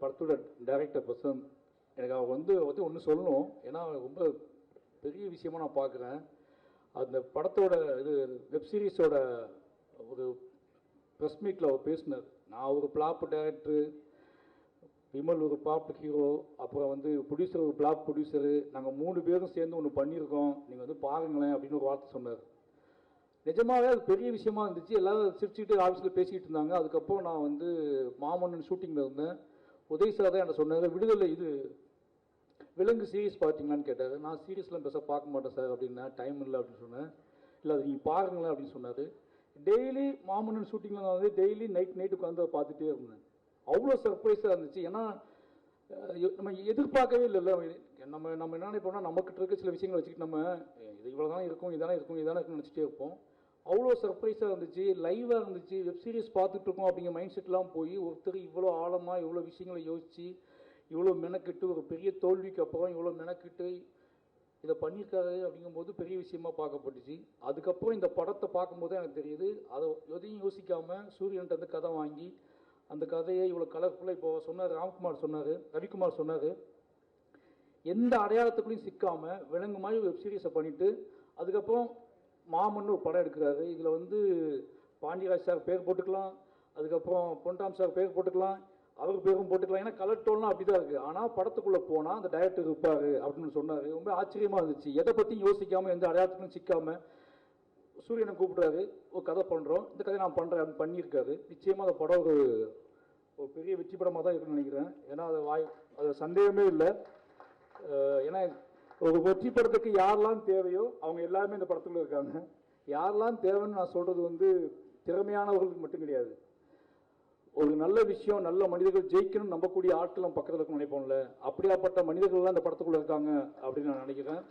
படத்தோட director person எனக்கு அவர் வந்து வந்து ஒன்று சொல்லணும். ஏன்னா ரொம்ப பெரிய விஷயமா நான் பார்க்குறேன். அந்த படத்தோட இது வெப் சீரிஸோட ஒரு ப்ரெஸ் மீட்டில் அவர் பேசினார். நான் ஒரு பிளாப் டேரக்டரு விமல் ஒரு பிளாப் ஹீரோ அப்புறம் வந்து ப்ரொடியூசர் ஒரு பிளாப் ப்ரொடியூசரு நாங்கள் மூணு பேரும் சேர்ந்து ஒன்று பண்ணியிருக்கோம். நீங்கள் வந்து பாருங்களேன் அப்படின்னு ஒரு வார்த்தை சொன்னார். நிஜமாகவே அது பெரிய விஷயமா இருந்துச்சு. எல்லோரும் சிரிச்சுக்கிட்டு ஆஃபீஸில் பேசிக்கிட்டு இருந்தாங்க. அதுக்கப்புறம் நான் வந்து மாமன்னன் ஷூட்டிங்கில் இருந்தேன். உதவி சார் தான் சொன்னாங்க சொன்னார் விடுதலை இது. விலங்கு சீரியஸ் பார்த்தீங்களான்னு கேட்டார். நான் சீரியஸ்லாம் பேச பார்க்க மாட்டேன் சார் அப்படின்னா டைம் இல்லை அப்படின்னு சொன்னேன். இல்லை அது நீங்கள் பாருங்களேன் அப்படின்னு சொன்னார். டெய்லி மாமன்னன் ஷூட்டிங்கில் நான் வந்து டெய்லி நைட் நைட்டு உட்காந்து பார்த்துட்டே இருந்தேன். அவ்வளோ சர்ப்ரைஸாக இருந்துச்சு. ஏன்னா நம்ம எதிர்பார்க்கவே இல்லைல்ல நம்ம நம்ம என்ன நினைப்போம்னா நமக்கிட்ட இருக்க சில விஷயங்களை வச்சுக்கிட்டு நம்ம இது இவ்வளோ தான் இருக்கும் இதானே இருக்கும் இதானே இருக்கும்னு நினச்சிட்டே இருப்போம். அவ்வளோ சர்ப்ரைஸாக இருந்துச்சு லைவாக இருந்துச்சு வெப் சீரிஸ் பார்த்துட்டு இருக்கோம் அப்படிங்கிற மைண்ட் செட்லாம் போய் ஒருத்தர் இவ்வளோ ஆழமாக இவ்வளோ விஷயங்களை யோசித்து இவ்வளோ மெனக்கிட்டு ஒரு பெரிய தோல்விக்கு அப்புறம் இவ்வளோ மெனக்கிட்டு இதை பண்ணியிருக்காரு அப்படிங்கும்போது பெரிய விஷயமா பார்க்கப்பட்டுச்சு. அதுக்கப்புறம் இந்த படத்தை பார்க்கும்போது எனக்கு தெரியுது. அதை எதையும் யோசிக்காமல் சூரியன்கிட்ட வந்து கதை வாங்கி அந்த கதையை இவ்வளோ கலர்ஃபுல்லாக இப்போ சொன்னார் ராம்குமார் சொன்னார் ரவிக்குமார் சொன்னார். எந்த அடையாளத்துக்குள்ளேயும் சிக்காமல் விலங்கு மாதிரி வெப் சீரிஸை அதுக்கப்புறம் மாமன் ஒரு படம் எடுக்கிறாரு. இதில் வந்து பாண்டியராஜ் சார் பேர் போட்டுக்கலாம் அதுக்கப்புறம் பொன்டாம் சார் பேர் போட்டுக்கலாம் அவர் பேரும் போட்டுக்கலாம். ஏன்னா கலர் டோன்லாம் அப்படி தான் இருக்குது ஆனால் படத்துக்குள்ளே போனால் அந்த டைரக்டர் இருப்பார் அப்படின்னு சொன்னார். ரொம்ப ஆச்சரியமாக இருந்துச்சு. எதை பற்றியும் யோசிக்காமல் எந்த அடையாளத்துக்கும் சிக்காமல் சூரியனை கூப்பிட்றாரு. ஒரு கதை பண்ணுறோம் இந்த கதையை நான் பண்ணுறேன் அப்படின்னு பண்ணியிருக்காரு. நிச்சயமாக அந்த படம் ஒரு ஒரு பெரிய வெற்றி படமாக தான் இருக்குன்னு நினைக்கிறேன். ஏன்னா அது வாய் அது சந்தேகமே இல்லை. ஏன்னா ஒரு வெற்றி படத்துக்கு யாரெல்லாம் தேவையோ அவங்க எல்லாருமே இந்த படத்துக்குள்ள இருக்காங்க. யாரெல்லாம் தேவைன்னு நான் சொல்றது வந்து திறமையானவர்களுக்கு மட்டும் கிடையாது. ஒரு நல்ல விஷயம் நல்ல மனிதர்கள் ஜெயிக்கணும்னு நம்பக்கூடிய ஆட்கள் நம்ம பக்கத்தில் இருக்கணும்னு நினைப்போம்ல. அப்படியாப்பட்ட மனிதர்கள்லாம் இந்த படத்துக்குள்ள இருக்காங்க அப்படின்னு நான் நினைக்கிறேன்.